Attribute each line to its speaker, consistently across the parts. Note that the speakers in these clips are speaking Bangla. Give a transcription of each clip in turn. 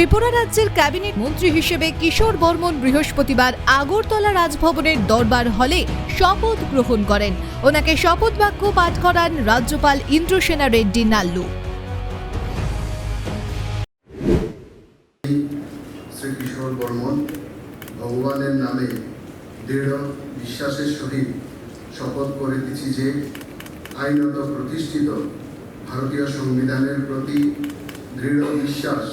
Speaker 1: ত্রিপুরা রাজ্যের ক্যাবিনেট মন্ত্রী হিসেবে কিশোর বর্মন বৃহস্পতিবার আগরতলা রাজভবনের দরবার হলে শপথ গ্রহণ করেন। ওনাকে শপথ বাক্য পাঠ করান রাজ্যপাল ইন্দ্রসেনা রেড্ডি নাল্লু।
Speaker 2: শ্রী কিশোর বর্মন, ভগবানের নামে দৃঢ় বিশ্বাসের সহিত শপথ করিতেছি যে আইনত প্রতিষ্ঠিত ভারতীয় সংবিধানের প্রতি দৃঢ় বিশ্বাস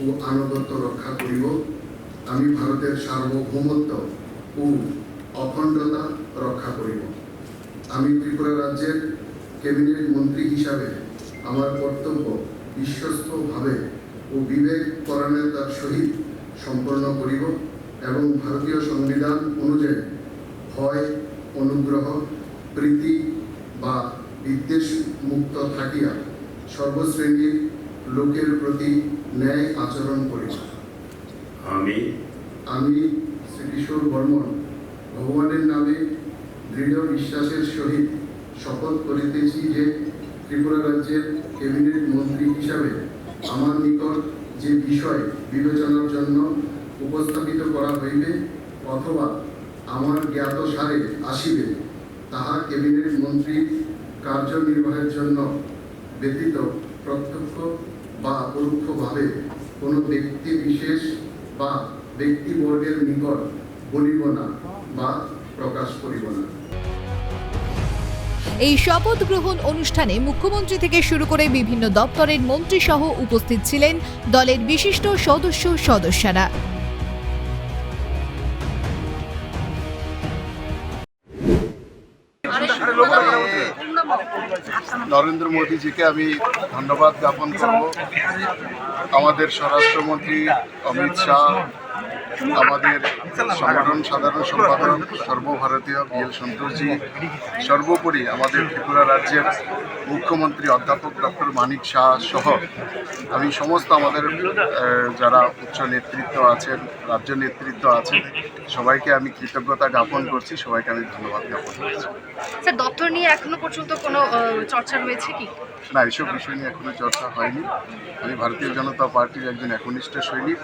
Speaker 2: ও আনুগত্য রক্ষা করিব। আমি ভারতের সার্বভৌমত্ব ও অখণ্ডতা রক্ষা করিব। আমি ত্রিপুরা রাজ্যের ক্যাবিনেট মন্ত্রী হিসাবে আমার কর্তব্য বিশ্বস্তভাবে ও বিবেক পরায়ণতার সহিত সম্পন্ন করিব এবং ভারতীয় সংবিধান অনুযায়ী ভয়, অনুগ্রহ, প্রীতি বা বিদ্বেষ মুক্ত থাকিয়া সর্বশ্রেণীর লোকের প্রতি ন্যায় আচরণ করিব
Speaker 3: আমি
Speaker 2: আমি শ্রীকিশোর বর্মন ভগবানের নামে দৃঢ় বিশ্বাসের সহিত শপথ করিতেছি যে ত্রিপুরা রাজ্যের ক্যাবিনেট মন্ত্রী হিসাবে আমার নিকট যে বিষয় বিবেচনার জন্য উপস্থাপিত করা হইবে অথবা আমার জ্ঞাত সারে আসিবে তাহা ক্যাবিনেট মন্ত্রীর কার্যনির্বাহের জন্য ব্যতীত প্রত্যক্ষ বা পরোক্ষভাবে কোনো ব্যক্তি বিশেষ বা ব্যক্তিবর্গের নিকট বলিব না বা প্রকাশ করিব না।
Speaker 1: এই শপথ গ্রহণ অনুষ্ঠানে মুখ্যমন্ত্রী থেকে শুরু করে বিভিন্ন দপ্তরের মন্ত্রী সহ উপস্থিত ছিলেন দলের বিশিষ্ট সদস্য সদস্যরা।
Speaker 2: নরেন্দ্র মোদীজিকে আমি ধন্যবাদ জ্ঞাপন করব। আমাদের স্বরাষ্ট্রমন্ত্রী অমিত শাহ আমাদের সংগঠন সাধারণ সম্পাদক সর্বভারতীয় বিএল সন্তোষজি সর্বোপরি আমাদের ত্রিপুরা রাজ্যের মুখ্যমন্ত্রী অধ্যাপক ডক্টর মানিক শাহ সহ আমি সমস্ত আমাদের যারা উচ্চ নেতৃত্ব আছেন রাজ্য নেতৃত্ব আছেন সবাইকে আমি কৃতজ্ঞতা জ্ঞাপন করছি সবাইকে আমি ধন্যবাদ জ্ঞাপন করছি।
Speaker 4: স্যার দপ্তর নিয়ে এখনও পর্যন্ত কোনো চর্চা রয়েছে কি?
Speaker 2: না এসব বিষয় নিয়ে এখনও চর্চা হয়নি। আমি ভারতীয় জনতা পার্টির একজন একনিষ্ঠ সৈনিক।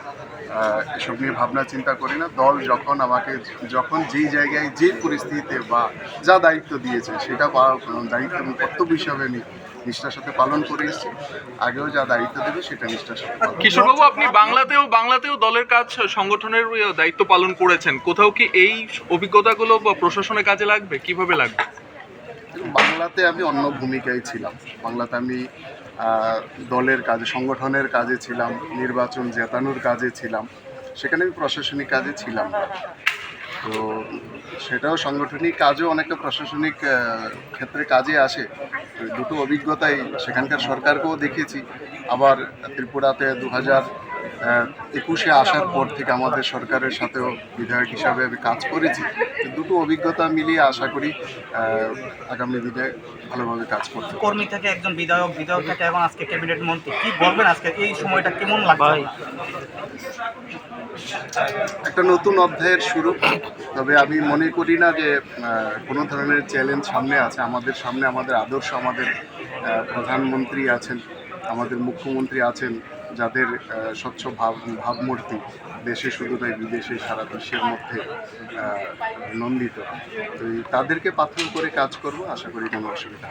Speaker 2: এসব নিয়ে ভাবনা চিন্তা করি না। দল যখন আমাকে যখন যেই জায়গায় যে পরিস্থিতিতে বা যা দায়িত্ব দিয়েছে সেটা দায়িত্ব এবং কর্তব্য হিসাবে আমি নিষ্ঠার সাথে পালন করে এসেছি। আগেও যা দায়িত্ব দেবে সেটা নিষ্ঠার সাথে।
Speaker 5: কিশোরবাবু, আপনি বাংলাতেও বাংলাতেও দলের কাজ, সংগঠনের দায়িত্ব পালন করেছেন। কোথাও কি এই অভিজ্ঞতাগুলো বা প্রশাসনের কাজে লাগবে? কীভাবে লাগবে?
Speaker 2: বাংলাতে আমি অন্য ভূমিকায় ছিলাম। বাংলাতে আমি দলের কাজে, সংগঠনের কাজে ছিলাম, নির্বাচন জেতানোর কাজে ছিলাম। সেখানে আমি প্রশাসনিক কাজে ছিলাম তো সেটাও সাংগঠনিক কাজও অনেকটা প্রশাসনিক ক্ষেত্রে কাজে আসে। দুটো অভিজ্ঞতাই সেখানকার সরকারকেও দেখেছি। আবার ত্রিপুরাতে দু হাজার একুশে আসার পর থেকে আমাদের সরকারের সাথেও বিধায়ক হিসাবে আমি কাজ করেছি। দুটো অভিজ্ঞতা মিলিয়ে আশা করি আগামী দিনে ভালোভাবে কাজ করতে
Speaker 6: কর্মী থেকে একজন বিধায়ক বিধায়ক থেকে এখন আজকে ক্যাবিনেট মন্ত্রী। কি বলবেন আজকে? এই সময়টা কেমন লাগছে?
Speaker 2: একটা নতুন অধ্যায়ের শুরু। তবে আমি মনে করি না যে কোনো ধরনের চ্যালেঞ্জ সামনে আছে। আমাদের সামনে আমাদের আদর্শ আমাদের প্রধানমন্ত্রী আছেন আমাদের মুখ্যমন্ত্রী আছেন যাদের স্বচ্ছ ভাব ভাবমূর্তি দেশে শুধু নয় বিদেশে সারা বিশ্বের মধ্যে নন্দিত। তো তাদেরকে পাথর করে কাজ করব আশা করি কোনো অসুবিধা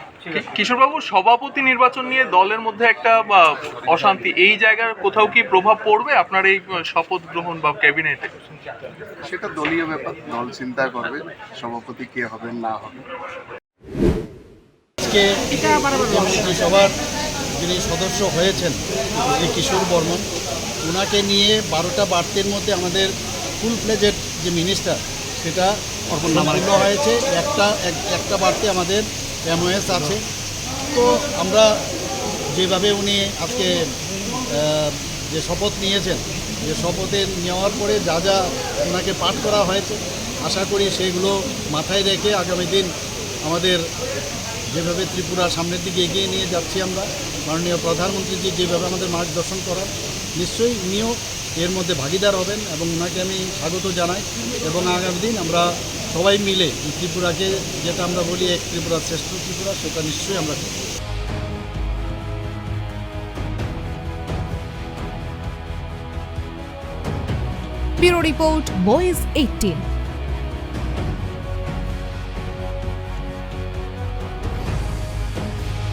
Speaker 5: কিশোরবাবু সভাপতি নির্বাচন নিয়ে দলের মধ্যে একটা বা, অশান্তি এই জায়গার কোথাও কি প্রভাব পড়বে? আপনার এই শপথ গ্রহণ বা ক্যাবিনেটে?
Speaker 2: সেটা দলীয় ব্যাপার দল চিন্তা করবে সভাপতি কে হবেন না হবে
Speaker 7: আজকে মন্ত্রিসভার যিনি সদস্য হয়েছেন শ্রী কিশোর বর্মন ওনাকে নিয়ে বারোটা বার্তের মধ্যে আমাদের ফুল ফ্লেজের যে মিনিস্টার সেটা সম্পূর্ণ হয়েছে। একটা এক- একটা বার্তে আমাদের এমওএস আছে। তো আমরা যেভাবে উনি আজকে যে শপথ নিয়েছেন যে শপথে নেওয়ার পরে যা যা ওনাকে পাঠ করা হয়েছে আশা করি সেগুলো মাথায় রেখে আগামী দিন আমাদের যেভাবে ত্রিপুরা সামনের দিকে এগিয়ে নিয়ে যাচ্ছি আমরা মাননীয় প্রধানমন্ত্রীজি যেভাবে আমাদের মার্গদর্শন করার নিশ্চয়ই উনিও এর মধ্যে ভাগিদার হবেন এবং ওনাকে আমি স্বাগত জানাই এবং আগামী দিন আমরা সবাই মিলে ত্রিপুরাকে, যেটা আমরা বলি এক ত্রিপুরা শ্রেষ্ঠ ত্রিপুরা, সেটা নিশ্চয়ই আমরা করব।
Speaker 1: Bureau report boys eighteen